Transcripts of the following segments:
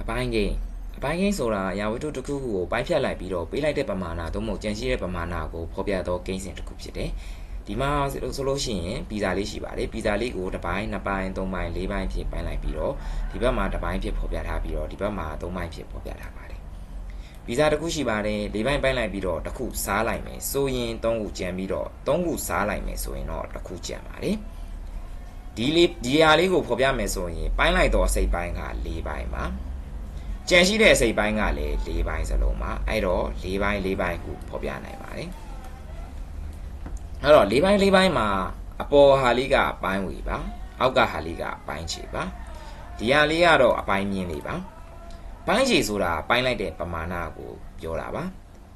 အပိုင်းကိန်းအပိုင်းကိန်းဆိုတာအရာဝတ္ထုတစ်ခုခုကိုပိုင်းဖြတ်လိုက်ပြီးတော့ပေးလိုက်တဲ့ပမာဏသို့မဟုတ်ကြံရှိတဲ့ပမာဏကိုဖော်ပြသောကိန်းစဉ်တစ်ခုဖြစ်တယ်ဒီမှာဆိုလို့ရှိရင်ပီဇာလေးရှိပါတယ်ပီဇာလေးကိုတစ်ပိုင်းနှစ်ပိုင်းသုံးပိုင်းလေးပိုင်းဖြစ်ပိုင်းလိုက်ပြီးတော့ဒီဘက်မှာတစ်ပိုင်းဖြစ်ဖော်ပြထားပြီးတော့ဒီဘက်မှာသုံးပိုင်းဖြစ်ဖော်ပြထားပါတယ်ပီဇာတစ်ခုရှိပါတယ်လေးပိုင်းပိုင်းလိုက်ပြီးတော့တစ်ခုစားလိုက်မယ်ဆိုရင်သုံးခုကြံပြီးတော့သုံးခုစားလိုက်မယ်ဆိုရင်တော့တစ်ခုကြံပါတယ်ဒီလေးဒီဟာလေးကိုဖော်ပြမယ်ဆိုရင်ပိုင်းလိုက်တော့စိတ်ပိုင်းက၄ပိုင်းပါ ကြံရှိတဲ့အစိတ်ပိုင်းကလည်း၄ပိုင်းစလုံးပါအဲ့တော့၄ပိုင်း၄ပိုင်းကိုဖော်ပြနိုင်ပါတယ်အဲ့တော့၄ပိုင်း၄ပိုင်းမှာအပေါ်ဟာလေးကအပိုင်းဝေပါအောက်ကဟာလေးကအပိုင်းခြေပါဒီဟာလေးကတော့အပိုင်းမြင်းလေးပါပိုင်းခြေဆိုတာပိုင်းလိုက်တဲ့ပမာဏကိုပြောတာပါ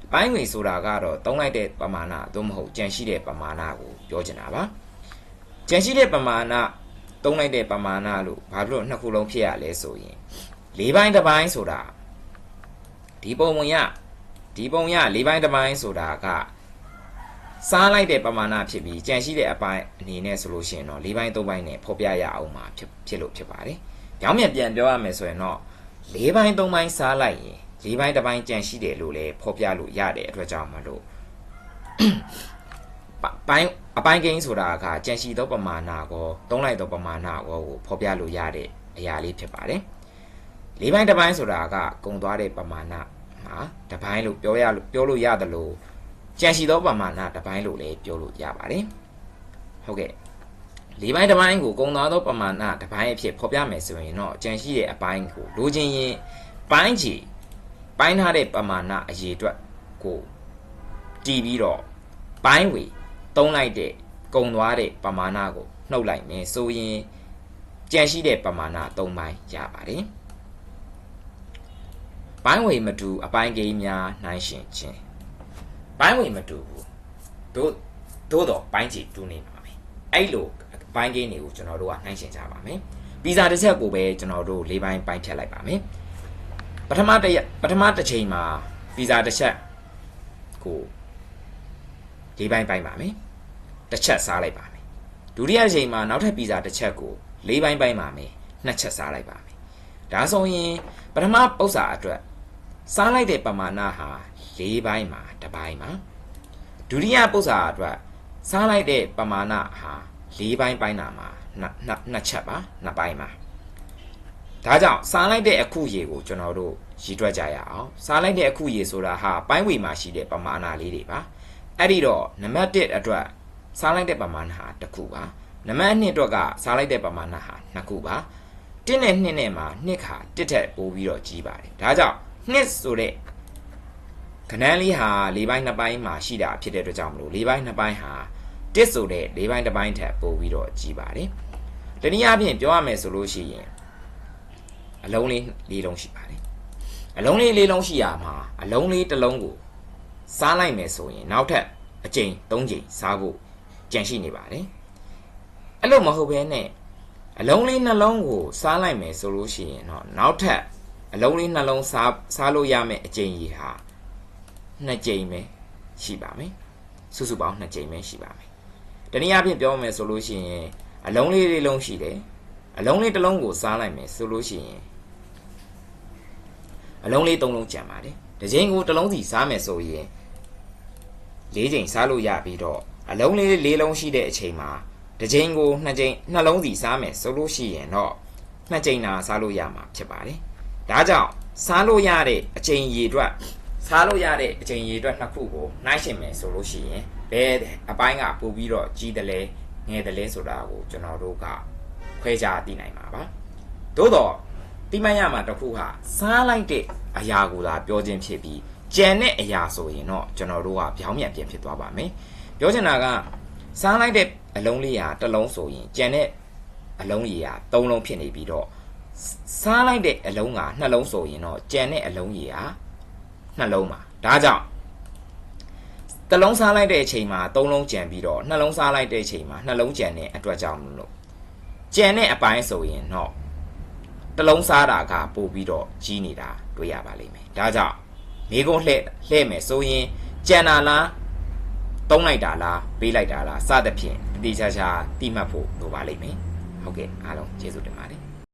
အပိုင်းဝေဆိုတာကတော့တုံးလိုက်တဲ့ပမာဏသို့မဟုတ်ကြံရှိတဲ့ပမာဏကိုပြောချင်တာပါကြံရှိတဲ့ပမာဏတုံးလိုက်တဲ့ပမာဏလို့ဘာဖြစ်လို့နှစ်ခုလုံးဖြစ်ရလဲဆိုရင် ၄ပိုင်းတစ်ပိုင်းဆိုတာဒီပုံဝင်ရဒီပုံရ၄ပိုင်းတစ်ပိုင်းဆိုတာကစားလိုက်တဲ့ပမာဏဖြစ်ပြီးကြံရှိတဲ့အပိုင်းအနေနဲ့ဆိုလို့ရှိရင်တော့၄ပိုင်း၃ပိုင်းနဲ့ဖော်ပြရအောင်မှာဖြစ်ဖြစ်လို့ဖြစ်ပါတယ်။ကြောင်းမြန်ပြန်ပြောရမယ်ဆိုရင်တော့၄ပိုင်း၃ပိုင်းစားလိုက်ရင်၄ပိုင်းတစ်ပိုင်းကြံရှိတယ်လို့လည်းဖော်ပြလို့ရတဲ့အတွက်ကြောင့်မလို့ပပိုင်းအပိုင်းကိန်းဆိုတာကကြံရှိသောပမာဏကိုသုံးလိုက်သောပမာဏကိုဖော်ပြလို့ရတဲ့အရာလေးဖြစ်ပါတယ်။ ၄ပိုင်းတစ်ပိုင်းဆိုတာကကုံသွားတဲ့ပမာဏမှာတစ်ပိုင်းလို့ပြောရလို့ပြောလို့ရတယ်လို့ကြံရှိသောပမာဏတစ်ပိုင်းလို့လည်းပြောလို့ရပါတယ်။ဟုတ်ကဲ့၄ပိုင်းတစ်ပိုင်းကိုကုံသွားသောပမာဏတစ်ပိုင်းအဖြစ်ဖော်ပြမယ်ဆိုရင်တော့ကြံရှိတဲ့အပိုင်းကိုလိုချင်ရင်ပိုင်းချီပိုင်းထားတဲ့ပမာဏအရေအတွက်ကိုတည်ပြီးတော့ပိုင်းဝေတုံးလိုက်တဲ့ကုံသွားတဲ့ပမာဏကိုနှုတ်လိုက်မယ်ဆိုရင်ကြံရှိတဲ့ပမာဏ၃ပိုင်းရပါတယ်။ ပိုင်းဝေမတူအပိုင်းကိန်းများနှိုင်းယှဉ်ခြင်းပိုင်းဝေမတူဘူးတို့တို့တော့ပိုင်းချီတူနေပါမယ်အဲ့လိုဘိုင်းကိန်းတွေကိုကျွန်တော်တို့ကနှိုင်းယှဉ်ကြပါမယ်ပီဇာတစ်ချက်ကိုပဲကျွန်တော်တို့၄ဘိုင်းပိုင်းဖြတ်လိုက်ပါမယ်ပထမတစ်ရက်ပထမတစ်ချိန်မှာပီဇာတစ်ချက်ကို၄ဘိုင်းပိုင်းပါမယ်တစ်ချက်စားလိုက်ပါမယ်ဒုတိယချိန်မှာနောက်ထပ်ပီဇာတစ်ချက်ကို၄ဘိုင်းပိုင်းပါမယ်နှစ်ချက်စားလိုက်ပါမယ်ဒါဆိုရင်ပထမပု္ပ္ပာအတွက် စားလိုက်တဲ့ပမာဏဟာ၄ဘိုင်းမှာတစ်ဘိုင်းပါဒုတိယပု္ပ္ပာအတွက်စားလိုက်တဲ့ပမာဏဟာ၄ဘိုင်းပိုင်းတာမှာနှစ်နှစ်နှစ်ချက်ပါနှစ်ပိုင်းပါဒါကြောင့်စားလိုက်တဲ့အခုရေကိုကျွန်တော်တို့ရည်တွက်ကြရအောင်စားလိုက်တဲ့အခုရေဆိုတာဟာပိုင်းဝေမှာရှိတဲ့ပမာဏလေးတွေပါအဲ့ဒီတော့နံပါတ်1အတွက်စားလိုက်တဲ့ပမာဏဟာတစ်ခုပါနံပါတ်2အတွက်ကစားလိုက်တဲ့ပမာဏဟာနှစ်ခုပါ1နဲ့2နဲ့မှာ2ခါ1ထက်ပိုပြီးတော့ကြီးပါတယ်ဒါကြောင့် 2ဆိုတဲ့ခဏန်းလေးဟာ၄ဘိုင်းနှစ်ပိုင်းမှာရှိတာဖြစ်တဲ့အတွက်ကြောင့်မလို့၄ဘိုင်းနှစ်ပိုင်းဟာတစ်ဆိုတဲ့၄ဘိုင်းတစ်ပိုင်းထက်ပိုပြီးတော့ကြီးပါတယ်။တနည်းအားဖြင့်ပြောရမယ်ဆိုလို့ရှိရင်အလုံးလေး၄လုံးရှိပါတယ်။အလုံးလေး၄လုံးရှိရမှာအလုံးလေးတစ်လုံးကိုစားလိုက်မယ်ဆိုရင်နောက်ထပ်အကြိမ်၃ကြိမ်စားဖို့ကြံရှိနေပါတယ်။အဲ့လိုမဟုတ်ဘဲနဲ့အလုံးလေးနှလုံးကိုစားလိုက်မယ်ဆိုလို့ရှိရင်တော့နောက်ထပ် အလုံးလေးနှလုံးစားစားလို့ရမယ့်အကြိမ်ကြီးဟာနှစ်ကြိမ်ပဲရှိပါမယ်။စုစုပေါင်းနှစ်ကြိမ်ပဲရှိပါမယ်။တနည်းအားဖြင့်ပြောမယ်ဆိုလို့ရှိရင်အလုံးလေးလေးလုံးရှိတယ်။အလုံးလေးတစ်လုံးကိုစားလိုက်မယ်ဆိုလို့ရှိရင်အလုံးလေးသုံးလုံးကျန်ပါတယ်။တစ်ချိန်ကိုတစ်လုံးစီစားမယ်ဆိုရင်၄ချိန်စားလို့ရပြီးတော့အလုံးလေးလေးလုံးရှိတဲ့အချိန်မှာတစ်ချိန်ကိုနှစ်ချိန်နှလုံးစီစားမယ်ဆိုလို့ရှိရင်တော့နှစ်ချိန်သာစားလို့ရမှာဖြစ်ပါတယ်။ ဒါကြောင့်စားလို့ရတဲ့အချိန်ရေအတွက်စားလို့ရတဲ့အချိန်ရေအတွက်နှစ်ခုကိုနှိုင်းရှင်မယ်ဆိုလို့ရှိရင်ဘယ်အပိုင်းကပို့ပြီးတော့ကြီးတယ်လဲငယ်တယ်လဲဆိုတာကိုကျွန်တော်တို့ကခွဲခြားသိနိုင်မှာပါသို့တော့တိမတ်ရမှာတစ်ခုဟာစားလိုက်တဲ့အရာကိုသာပြောခြင်းဖြစ်ပြီးကြံတဲ့အရာဆိုရင်တော့ကျွန်တော်တို့ကပြောင်းပြန်ပြန်ဖြစ်သွားပါမယ်ပြောချင်တာကစားလိုက်တဲ့အလုံးလေးဟာတစ်လုံးဆိုရင်ကြံတဲ့အလုံးကြီးဟာသုံးလုံးဖြစ်နေပြီးတော့ စားလိုက်တဲ့အလုံးကနှလုံးဆိုရင်တော့ကြံတဲ့အလုံးကြီးဟာနှလုံးပါဒါကြောင့်တစ်လုံးစားလိုက်တဲ့အချိန်မှာသုံးလုံးကြံပြီးတော့နှလုံးစားလိုက်တဲ့အချိန်မှာနှလုံးကြံတဲ့အတွက်ကြောင့်မလို့ကြံတဲ့အပိုင်းဆိုရင်တော့တစ်လုံးစားတာကပို့ပြီးတော့ကြီးနေတာတွေ့ရပါလိမ့်မယ်ဒါကြောင့်မိကုန်းလှဲ့လှဲ့မယ်ဆိုရင်ကြံတာလားတုံးလိုက်တာလားပေးလိုက်တာလားစသဖြင့်အတိအကျချာတိမှတ်ဖို့လိုပါလိမ့်မယ်ဟုတ်ကဲ့အားလုံးကျေးဇူးတင်ပါတယ်